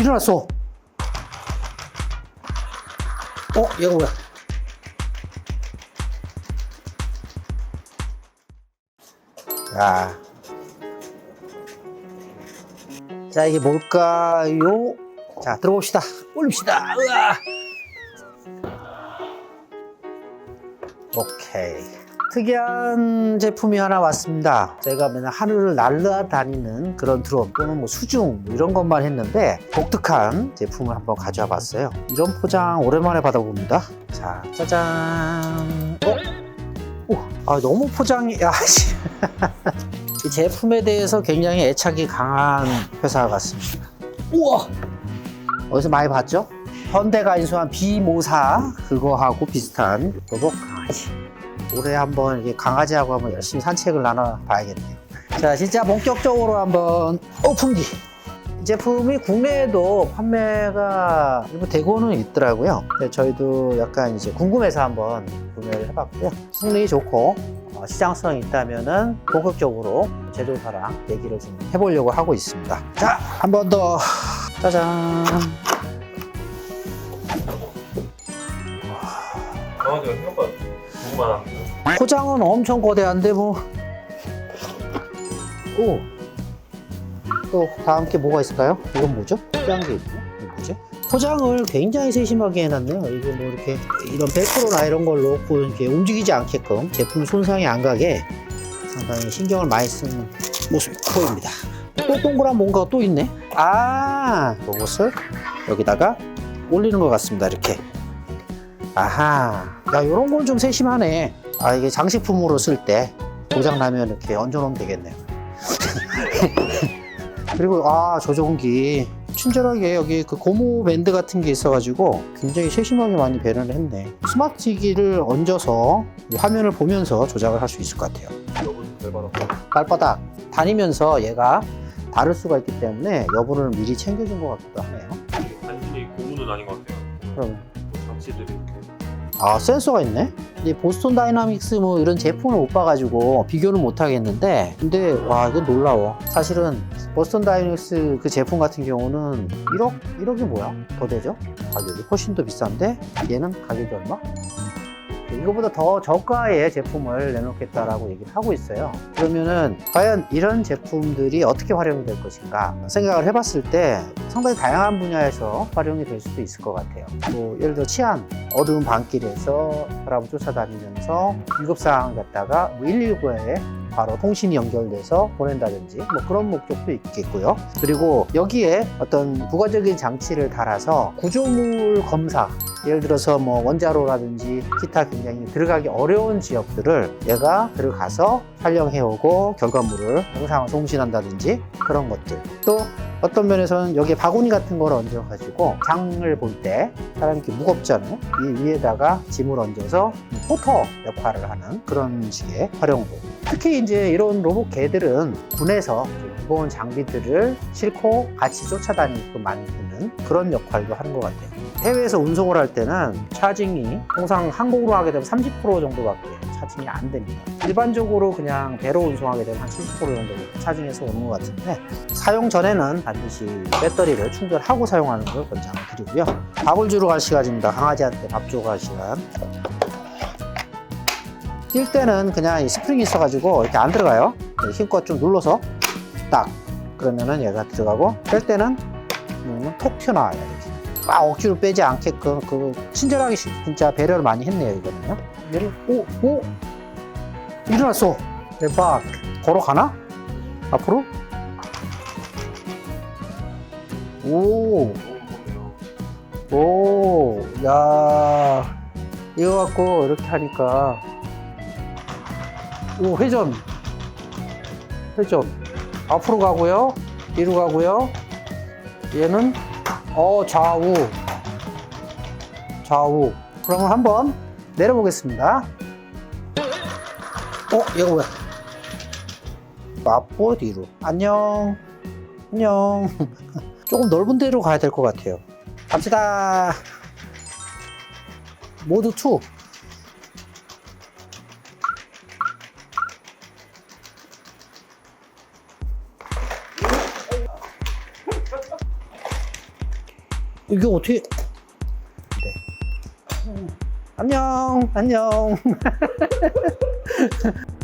일어났어. 어, 얘가 뭐야? 자. 자, 이게 뭘까요? 자, 들어봅시다. 올립시다. 으아. 오케이. 특이한 제품이 하나 왔습니다. 제가 맨날 하늘을 날아다니는 그런 드론 또는 뭐 수중 뭐 이런 것만 했는데 독특한 제품을 한번 가져와 봤어요. 이런 포장 오랜만에 받아봅니다. 자, 짜잔. 어? 오, 아, 너무 포장이, 야, 씨. 이 제품에 대해서 굉장히 애착이 강한 회사 같습니다. 우와! 어디서 많이 봤죠? 현대가 인수한 비모사 그거하고 비슷한 로봇 강아지. 올해 한번 이게 강아지하고 한번 열심히 산책을 나눠봐야겠네요. 자, 진짜 본격적으로 한번 오픈기. 이 제품이 국내에도 판매가 일부 되고는 있더라고요. 저희도 약간 이제 궁금해서 한번 구매를 해봤고요. 성능이 좋고 어, 시장성이 있다면은 본격적으로 제조사랑 얘기를 좀 해보려고 하고 있습니다. 자, 한 번 더. 짜잔. 강아지가 생각보다 궁금하답니다. 포장은 엄청 거대한데 뭐. 오. 또 다음 게 뭐가 있을까요? 이건 뭐죠? 이거 뭐지? 포장을 굉장히 세심하게 해놨네요. 이게 뭐 이렇게 이런 벨크로나 이런 걸 놓고 이렇게 움직이지 않게끔 제품 손상이 안 가게 상당히 신경을 많이 쓴 모습이 보입니다. 또 동그란 뭔가 또 있네. 아, 이것을 여기다가 올리는 것 같습니다. 이렇게. 아하. 야, 요런 건 좀 세심하네. 아, 이게 장식품으로 쓸 때 고장 나면 이렇게 얹어놓으면 되겠네요. 그리고 아, 조종기. 친절하게 여기 그 고무 밴드 같은 게 있어가지고 굉장히 세심하게 많이 배려를 했네. 스마트 기기를 얹어서 화면을 보면서 조작을 할 수 있을 것 같아요. 발바닥 다니면서 얘가 다를 수가 있기 때문에 여부를 미리 챙겨준 것 같기도 하네요. 단순히 고무는 아닌 것 같아요. 그럼 뭐 장치들이 이렇게. 아 센서가 있네. 이 보스턴 다이나믹스 뭐 이런 제품을 못 봐가지고 비교는 못 하겠는데 근데 와 이건 놀라워. 사실은 보스턴 다이나믹스 그 제품 같은 경우는 1억 1억이 뭐야? 더 되죠? 가격이 훨씬 더 비싼데 얘는 가격이 얼마? 이거보다 더 저가의 제품을 내놓겠다라고 얘기를 하고 있어요. 그러면은 과연 이런 제품들이 어떻게 활용이 될 것인가 생각을 해봤을 때 상당히 다양한 분야에서 활용이 될 수도 있을 것 같아요. 뭐 예를 들어 치안, 어두운 밤길에서 사람을 쫓아다니면서 위급상황 갖다가 뭐 119에 바로 통신이 연결돼서 보낸다든지 뭐 그런 목적도 있겠고요. 그리고 여기에 어떤 부가적인 장치를 달아서 구조물 검사 예를 들어서 뭐 원자로라든지 기타 굉장히 들어가기 어려운 지역들을 얘가 들어가서 촬영해오고 결과물을 영상을 송신한다든지 그런 것들. 또 어떤 면에서는 여기에 바구니 같은 걸 얹어가지고 장을 볼 때 사람이 이렇게 무겁잖아요. 이 위에다가 짐을 얹어서 포터 역할을 하는 그런 식의 활용도 특히 이제 이런 로봇 개들은 군에서 무거운 장비들을 싣고 같이 쫓아다니게끔 만드는 그런 역할도 하는 것 같아요. 해외에서 운송을 할 때는 차징이 통상 항공으로 하게 되면 30% 정도밖에 차징이 안 됩니다. 일반적으로 그냥 배로 운송하게 되면 한 70% 정도 차징해서 오는 것 같은데 사용 전에는 반드시 배터리를 충전하고 사용하는 걸 권장을 드리고요. 밥을 주러 갈 시간입니다. 강아지한테 밥 주러 갈 시간. 뛸 때는 그냥 이 스프링이 있어가지고 이렇게 안 들어가요. 힘껏 좀 눌러서 딱 그러면은 얘가 들어가고 뺄 때는 음, 톡 튀어나와요 이렇게. 막 억지로 빼지 않게끔 그 친절하게 시- 진짜 배려를 많이 했네요 이거는요. 얘를 오오 일어났어. 대박 걸어가나? 앞으로? 너무 무겁네요. 오오 야. 이거 갖고 이렇게 하니까 오 회전. 회전. 앞으로 가고요. 뒤로 가고요. 얘는 어 좌우. 좌우. 그러면 한번 내려보겠습니다. 어 얘가 뭐야? 앞으로 뒤로. 안녕. 안녕. 조금 넓은 데로 가야 될 것 같아요. 갑시다. 모드 2 이게 어떻게? 네. 안녕, 안녕.